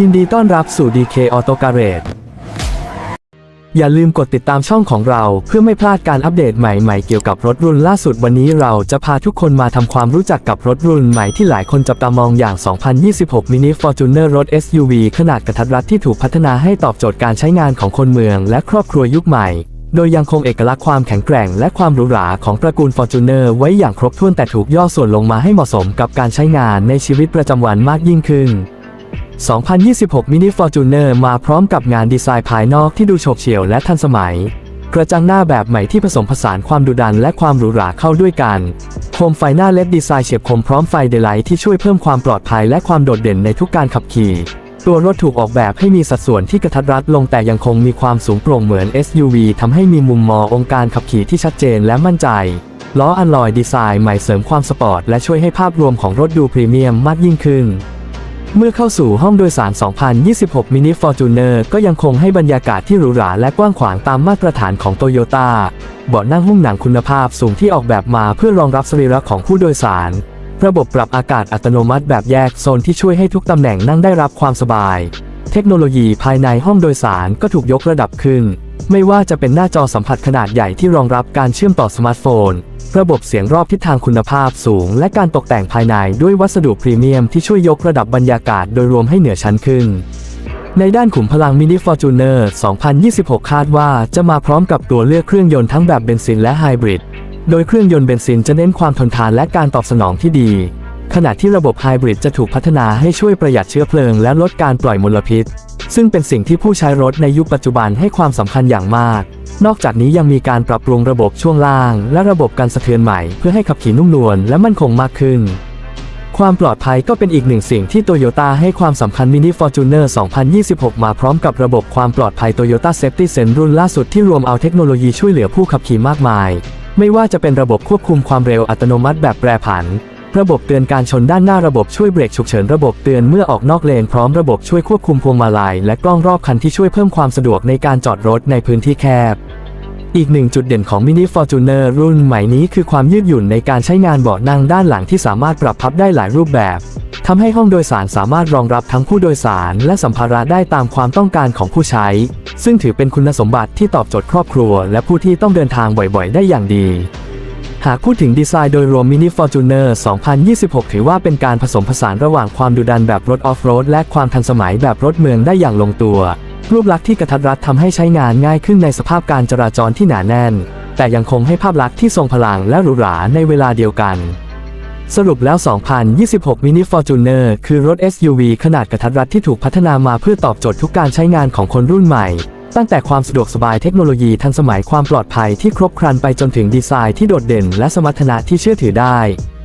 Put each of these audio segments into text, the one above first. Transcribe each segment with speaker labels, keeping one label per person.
Speaker 1: ยินดีต้อนรับสู่ DK Auto Garage อย่าลืมกดติดตามช่องของเราเพื่อไม่พลาดการอัปเดตใหม่ๆ เกี่ยวกับรถรุ่นล่าสุดวันนี้เราจะพาทุกคนมาทำความรู้จักกับรถรุ่นใหม่ที่หลายคนจับตามองอย่าง 2026 Mini Fortuner รถ SUV ขนาดกระทัดรัดที่ถูกพัฒนาให้ตอบโจทย์การใช้งานของคนเมืองและครอบครัวยุคใหม่ โดยยังคงเอกลักษณ์ความแข็งแกร่งและความหรูหราของตระกูล Fortuner ไว้อย่างครบถ้วนแต่ถูกย่อส่วนลงมาให้เหมาะสมกับการใช้งานในชีวิตประจำวันมากยิ่งขึ้น 2026 Mini Fortuner มาพร้อมกับงานดีไซน์ภายนอกที่ดูโฉบเฉี่ยวและทันสมัย กระจังหน้าแบบใหม่ที่ผสมผสานความดุดันและความหรูหราเข้าด้วยกัน โคมไฟหน้าเล็ดดีไซน์เฉียบคมพร้อมไฟเดลไลท์ที่ช่วยเพิ่มความปลอดภัยและความโดดเด่นในทุกการขับขี่ ตัวรถถูกออกแบบให้มีสัดส่วนที่กระทัดรัดลงแต่ยังคงมีความสูงโปร่งเหมือน SUV ทำให้มีมุมมององค์การขับขี่ที่ชัดเจนและมั่นใจ ล้ออัลลอยดีไซน์ใหม่เสริมความสปอร์ตและช่วยให้ภาพรวมของรถดูพรีเมียมมากยิ่งขึ้น เมื่อเข้าสู่ห้องโดยสาร 2026 Mini Fortuner ก็ยังคงให้บรรยากาศที่หรูหราและกว้างขวางตามมาตรฐานของโตโยต้าเบาะนั่งหุ้มหนังคุณภาพสูงที่ออกแบบมาเพื่อรองรับสรีระของผู้โดยสาร ระบบปรับอากาศอัตโนมัติแบบแยกโซนที่ช่วยให้ทุกตำแหน่งนั่งได้รับความสบาย เทคโนโลยีภายในห้องโดยสารก็ถูกยกระดับขึ้น ไม่ว่าจะเป็นหน้าจอสัมผัสขนาดใหญ่ที่รองรับการเชื่อมต่อสมาร์ทโฟน ระบบเสียงรอบทิศทางคุณภาพสูง และการตกแต่งภายในด้วยวัสดุพรีเมียมที่ช่วยยกระดับบรรยากาศโดยรวมให้เหนือชั้นขึ้น ในด้านขุมพลัง Mini Fortuner 2026 คาดว่าจะมาพร้อมกับตัวเลือกเครื่องยนต์ทั้งแบบเบนซินและไฮบริด โดยเครื่องยนต์เบนซินจะเน้นความทนทานและการตอบสนองที่ดี ขณะที่ระบบไฮบริดจะถูกพัฒนาให้ช่วยประหยัดเชื้อเพลิงและลดการปล่อยมลพิษ ซึ่งเป็นสิ่งที่ผู้ใช้รถในยุคปัจจุบันให้ความสำคัญอย่างมาก นอกจากนี้ยังมีการปรับปรุงระบบช่วงล่าง และระบบการสะเทือนใหม่เพื่อให้ขับขี่นุ่มนวลและมั่นคงมากขึ้น ความปลอดภัยก็เป็นอีกหนึ่งสิ่งที่โตโยต้าให้ความสำคัญ Mini Fortuner 2026 มาพร้อมกับระบบความปลอดภัย Toyota Safety Sense รุ่นล่าสุดที่รวมเอาเทคโนโลยีช่วยเหลือผู้ขับขี่มากมาย ไม่ว่าจะเป็นระบบควบคุมความเร็วอัตโนมัติแบบแปรผัน ระบบเตือนการชนด้านหน้าระบบช่วยเบรกฉุกเฉินระบบเตือนเมื่อออกนอกเลนพร้อมระบบช่วยควบคุมพวงมาลัยและกล้องรอบคันที่ช่วยเพิ่มความสะดวกในการจอดรถในพื้นที่แคบ อีกหนึ่งจุดเด่นของ Mini Fortuner รุ่นใหม่นี้คือความยืดหยุ่นในการใช้งานเบาะนั่งด้านหลังที่สามารถปรับพับได้หลายรูปแบบทำให้ห้องโดยสารสามารถรองรับทั้งผู้โดยสารและสัมภาระได้ตามความต้องการของผู้ใช้ ซึ่งถือเป็นคุณสมบัติที่ตอบโจทย์ครอบครัว และผู้ที่ต้องเดินทางบ่อยๆ ได้อย่างดี หากพูดถึงดีไซน์โดยรวม Mini Fortuner 2026 ถือว่าเป็นการผสมผสานระหว่างความดุดันแบบรถออฟโรดและความทันสมัยแบบรถเมืองได้อย่างลงตัว รูปลักษณ์ที่กระทัดรัดทำให้ใช้งานง่ายขึ้นในสภาพการจราจรที่หนาแน่น แต่ยังคงให้ภาพลักษณ์ที่ทรงพลังและหรูหราในเวลาเดียวกัน สรุปแล้ว 2026 Mini Fortuner คือรถ SUV ขนาดกระทัดรัดที่ถูกพัฒนามาเพื่อตอบโจทย์ทุกการใช้งานของคนรุ่นใหม่ ตั้งแต่ความสะดวกสบายเทคโนโลยีทันสมัยความปลอดภัยที่ครบครันไปจนถึงดีไซน์ที่โดดเด่น และสมรรถนะที่เชื่อถือได้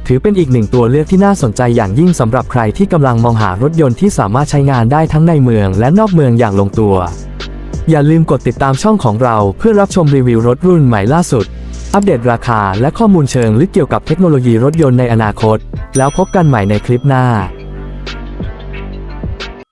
Speaker 1: ถือเป็นอีกหนึ่งตัวเลือกที่น่าสนใจอย่างยิ่งสำหรับใครที่กำลังมองหารถยนต์ที่สามารถใช้งานได้ทั้งในเมืองและนอกเมืองอย่างลงตัว อย่าลืมกดติดตามช่องของเราเพื่อรับชมรีวิวรถรุ่นใหม่ล่าสุด อัปเดตราคาและข้อมูลเชิงลึกเกี่ยวกับเทคโนโลยีรถยนต์ในอนาคต แล้วพบกันใหม่ในคลิปหน้า